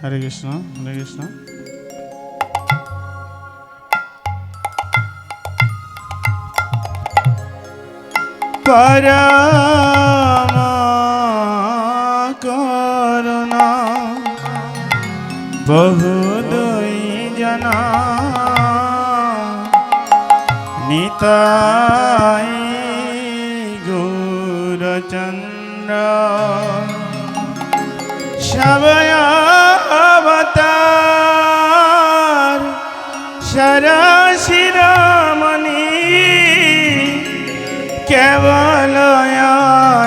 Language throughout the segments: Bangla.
হরে কৃষ্ণ হরে কৃষ্ণ পরম করুণা বহু দুই জনা নিতাই গৌরচন্দ্র সবয় সরশিরমণি কেবল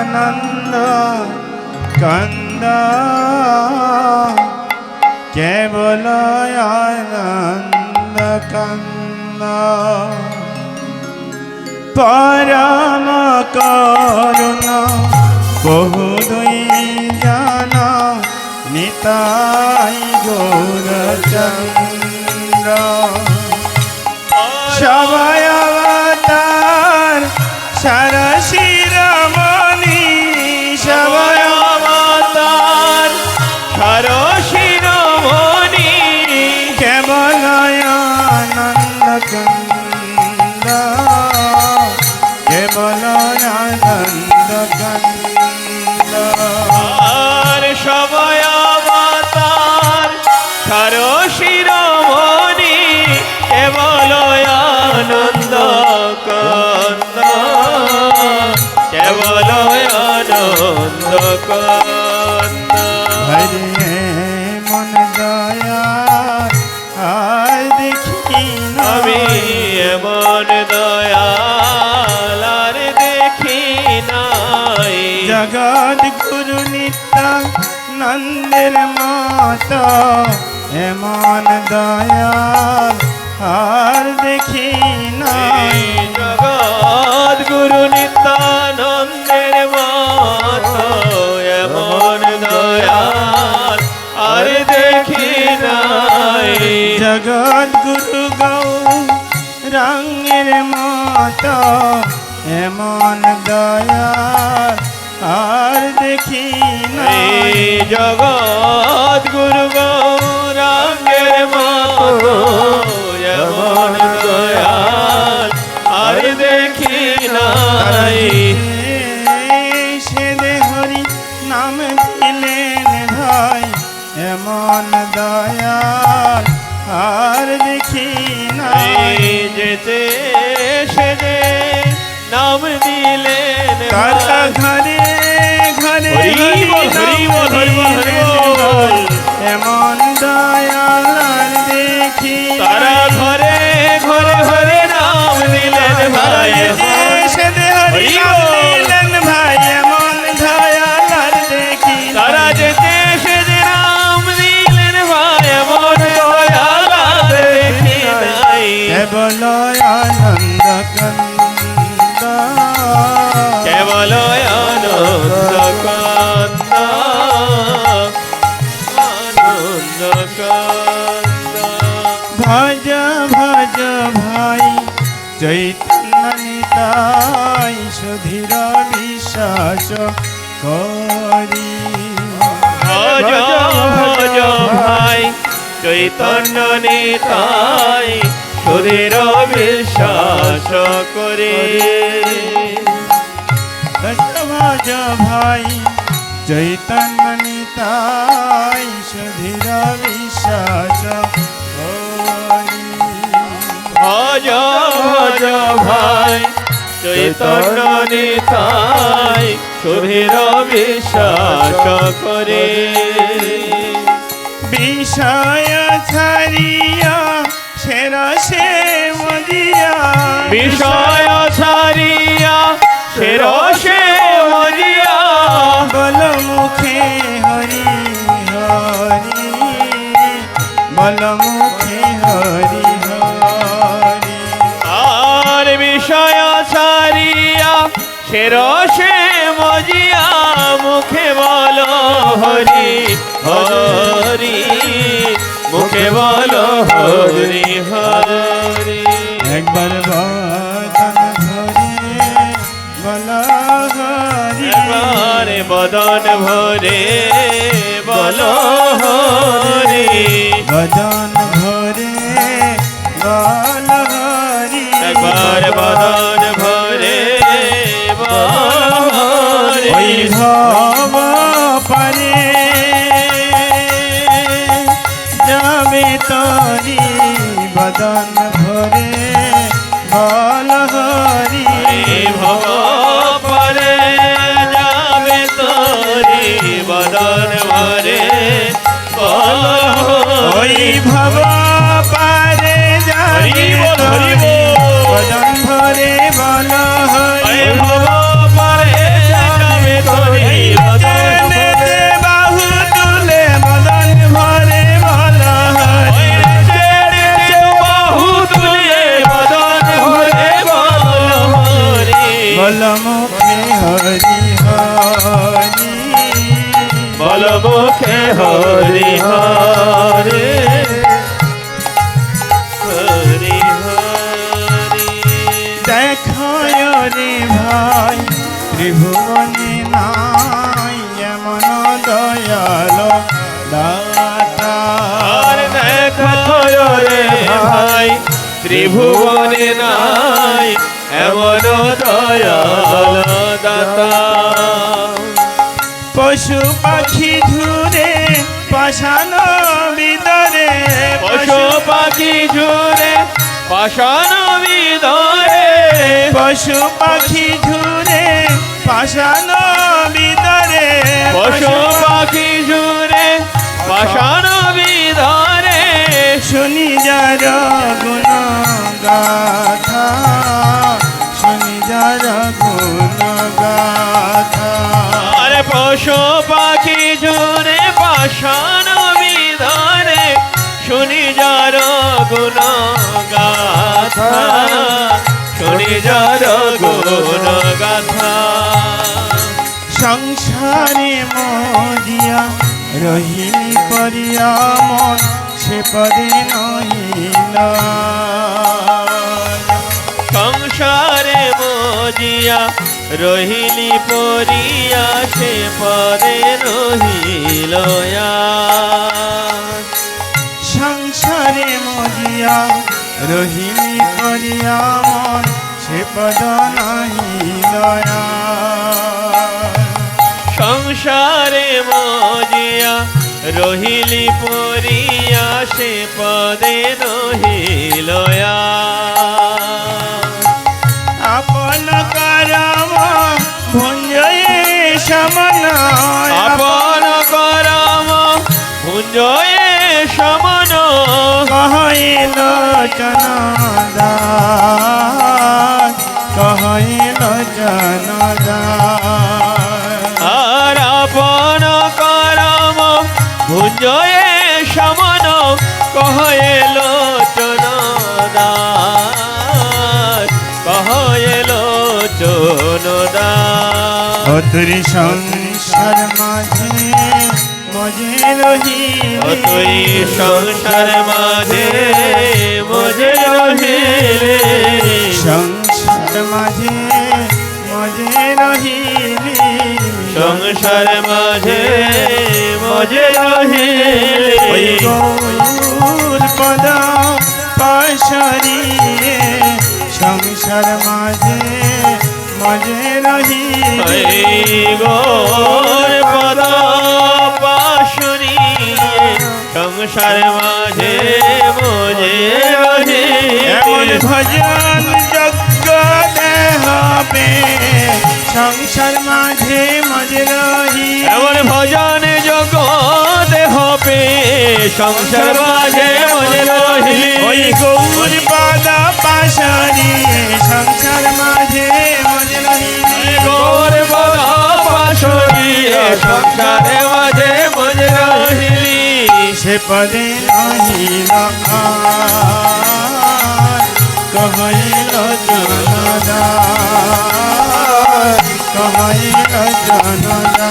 আনন্দ কন্দ। কেবল আনন্দ কন্দ। পরম করুণ বহু দুই জানা নিতাই গৌরচন্দ্র। সবাই মন দয়া আর দেখি আমি এমন দয়াল, আর দেখি নাই। জগৎ নন্দের মাত এমন দয়াল আর দেখি না জগৎ গুরু গৌ রঙের মত এমন দয়া আর দেখি না জগৎ গুরু গৌরাঙ্গের আর দেখি নাই যেতে সেদে নাম দিলেন কাটা ঘরে ঘরে। এমন দয়াল দেখি তারা ঘরে ঘরে চৈতন্য নিতাই সুধীর বিশ্বাস করি। ভজ ভজ ভাই চৈতন্য নিতাই সুধীর বিশ্বাস করে। ভজ ভাই চৈতন্য নিতাই সুধীর বিশ্বাস ভাই চৈতন্য নিতাই সুধীর বিশ্বাস করে। বিষয় ছাড়িয়া সেরা সে মজিয়া। বিষয় ছাড়িয়া সেরসে মরিয়া বল মুখে সে মজিয়া মুখে বলো হরি হরি মুখে বলো হরি হরি। একবার একবার বদন ভরে বলো হরি। বদন ভরে বলো হরি। একবার বদন তোরি বদন ভরে ভল হরি। ভরে যাবে তোরি বদন ভরে ভল হরি। ভব হরি বল মুখে হরি হরি বল মুখে হরি হরে, হরি হরি। রে ভাই, ত্রিভুবনে নাই এমন দয়াল দাতা। রে ভাই, ত্রিভুবনে পাশান বিদরে পশু পাখি ঝুরে পাশান বিদরে। পশু পাখি ঝুরে পাশান বিদরে পশু পাখি ঝুরে পাশান বিদরে। শুনি যার গাথা শুনি যার গুণ গাথা সংসারে মজিয়া রহিলি পরিয়া মন সে পদে নহিল সংসারে মজিয়া রহিলি পরিয়া সে পদে রহিল সংসারে মজিয়া রহিলি পরিয়া মন সে পদ নহিল সংসারে মজিয়া রহিলি পরিয়া সে পদে রহিল আপন করম ভুঞ্জয়ে সমন আপন করম ভুঞ্জয়ে সমন কহিল জনদা ভুঞ্জয়ে সমন কহেল চনদার কহেল চনদার অতুরি সংসার মাঝে মজে রহি তুই সংসার মাঝে মজে রহিলে। সংসার মাঝে মজে রহিলি। সংসার মাঝে মজে রহিলে পদ পাশরিয়ে সংসার মাঝে মজে রহি এই গোর পদ পাশুরিয়ে সংসার মাঝে মজে এমন রহিলে ভজন যজ্ঞ হবে সংসার মাঝে মজে রহি। এমন ভজন সংসার মাঝে মজে রহিলি। ওই গৌর পদ পাশরিয়ে সংসার মাঝে মজে রহি গোর বড় পাশরিয়ে সংসারে মাঝে মজে রহিলি। সে পদে নহিল কহিল জনদা কহিল জনদা।